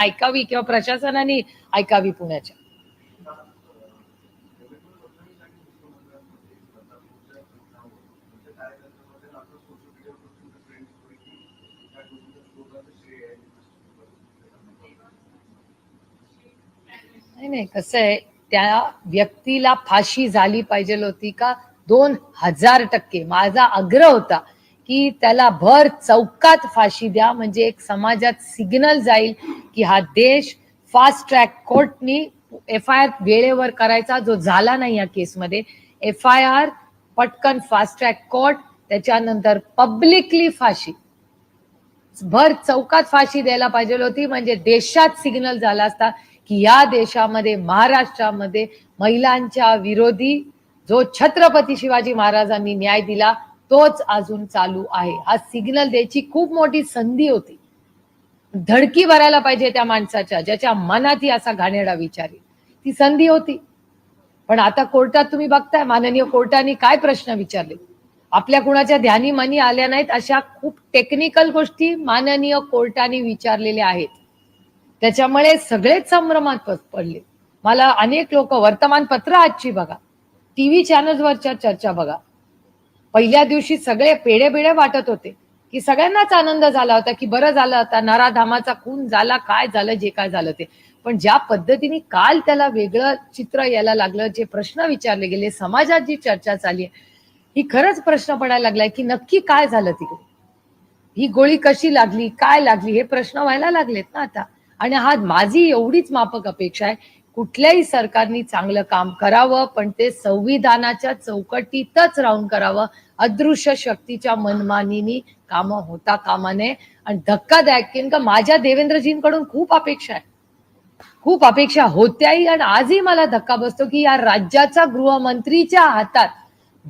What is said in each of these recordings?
ऐकावी किंवा प्रशासनाने ऐकावी पुण्याच्या. नाही नाही कसं आहे त्या व्यक्तीला फाशी झाली पाहिजे होती का? दोन हजार टक्के. माझा आग्रह होता की त्याला भर चौकात फाशी द्या म्हणजे एक समाजात सिग्नल जाईल की हा देश फास्ट ट्रॅक कोर्टनी एफ आय आर वेळेवर करायचा जो झाला नाही या केसमध्ये. एफ आय आर पटकन फास्ट ट्रॅक कोर्ट त्याच्यानंतर पब्लिकली फाशी. भर चौकात फाशी द्यायला पाहिजे होती म्हणजे देशात सिग्नल झाला असता की या देशामध्ये महाराष्ट्रामध्ये महिलांच्या विरोधी जो छत्रपती शिवाजी महाराजांनी न्याय दिला तोच अजून चालू आहे. हा सिग्नल द्यायची खूप मोठी संधी होती. धडकी भरायला पाहिजे त्या माणसाच्या ज्याच्या मनात ही असा घाणेरडा विचारी ती संधी होती. पण आता कोर्टात तुम्ही बघताय माननीय कोर्टाने काय प्रश्न विचारले? आपल्या कुणाच्या ध्यानी मनी आल्या नाहीत अशा खूप टेक्निकल गोष्टी माननीय कोर्टाने विचारलेल्या आहेत. त्याच्यामुळे सगळेच संभ्रमात पडले. मला अनेक लोक वर्तमानपत्र आजची बघा टीव्ही चॅनल्सवरच्या चर्चा बघा. पहिल्या दिवशी सगळे पेढे बिडे वाटत होते. की सगळ्यांनाच आनंद झाला होता की बरं झालं होता नराधामाचा खून झाला काय झालं जे काय झालं ते. पण ज्या पद्धतीने काल त्याला वेगळं चित्र यायला लागलं जे प्रश्न विचारले गेले समाजात जी चर्चा चालली आहे ही खरंच प्रश्न पडायला लागलाय की नक्की काय झालं तिकडे? ही गोळी कशी लागली काय लागली हे प्रश्न व्हायला लागलेत ना आता. आणि हा माझी एवढीच मापक अपेक्षा आहे कुठल्याही सरकारने चांगलं काम करावं पण ते संविधानाच्या चौकटीतच राहून करावं. अदृश्य शक्तीच्या मनमानीनी कामं होता कामा नये आणि धक्कादायक की का माझ्या देवेंद्रजींकडून खूप अपेक्षा आहे. खूप अपेक्षा होत्याही आणि आजही मला धक्का बसतो की या राज्याचा गृहमंत्रीच्या हातात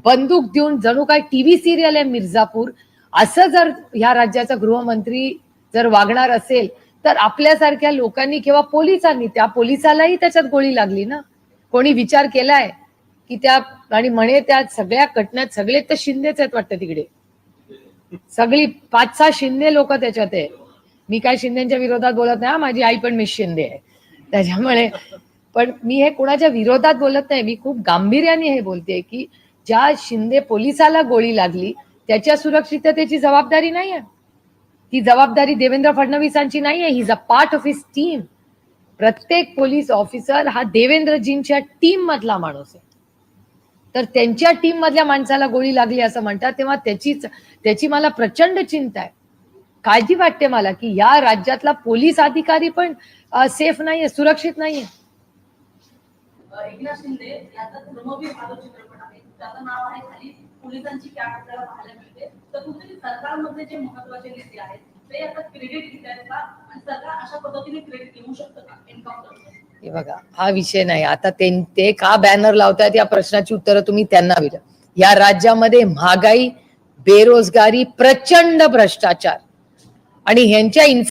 बंदूक देऊन जणू काय टीव्ही सिरियल आहे मिर्झापूर. असं जर ह्या राज्याचा गृहमंत्री जर वागणार असेल तर आपल्यासारख्या लोकांनी किंवा पोलिसांनी त्या पोलिसालाही त्याच्यात गोळी लागली ना? कोणी विचार केलाय की त्या आणि म्हणे त्या सगळ्या घटनात सगळे तर शिंदेच आहेत वाटतं तिकडे. सगळी पाच सहा शिंदे लोक त्याच्यात आहे मी काय शिंदेच्या विरोधात बोलत नाही माझी आई पण मिस शिंदे आहे. त्याच्यामुळे पण मी हे कोणाच्या विरोधात बोलत नाही मी खूप गांभीर्याने हे बोलते की ज्या शिंदे पोलिसाला गोळी लागली त्याच्या सुरक्षिततेची जबाबदारी नाही आहे. ही जबाबदारी देवेंद्र फडणवीसांची नाही आहे is a part of his team प्रत्येक पोलीस ऑफिसर हा देवेंद्रजींच्या टीम मधला माणूस आहे. तर त्यांच्या टीम मधल्या माणसाला गोळी लागली असं म्हणतात तेव्हा त्याचीच त्याची मला प्रचंड चिंता आहे. काळजी वाटते मला की या राज्यातला पोलीस अधिकारी पण सेफ नाहीये सुरक्षित नाहीये. एकनाथ शिंदे यांचा धर्मवीर हा जो चित्रपट आहे. त्याचं नाव आहे खाली पोलिसांची कॅट आपल्याला पाहायला मिळते. तर कुठेतरी सरकारमधले जे महत्त्वाचे नेते आहेत ते आता क्रेडिट घेत आहेत का? आणि सरकार अशा पद्धतीने क्रेडिट घेऊ शकतं का? एन्काउंटर हे बघा हा विषय नाही. आता ते ते का बॅनर लावतायत या प्रश्नाची उत्तरं तुम्ही त्यांना विचार या राज्यामध्ये महागाई बेरोजगारी प्रचंड भ्रष्टाचार. आणि ह्यांच्या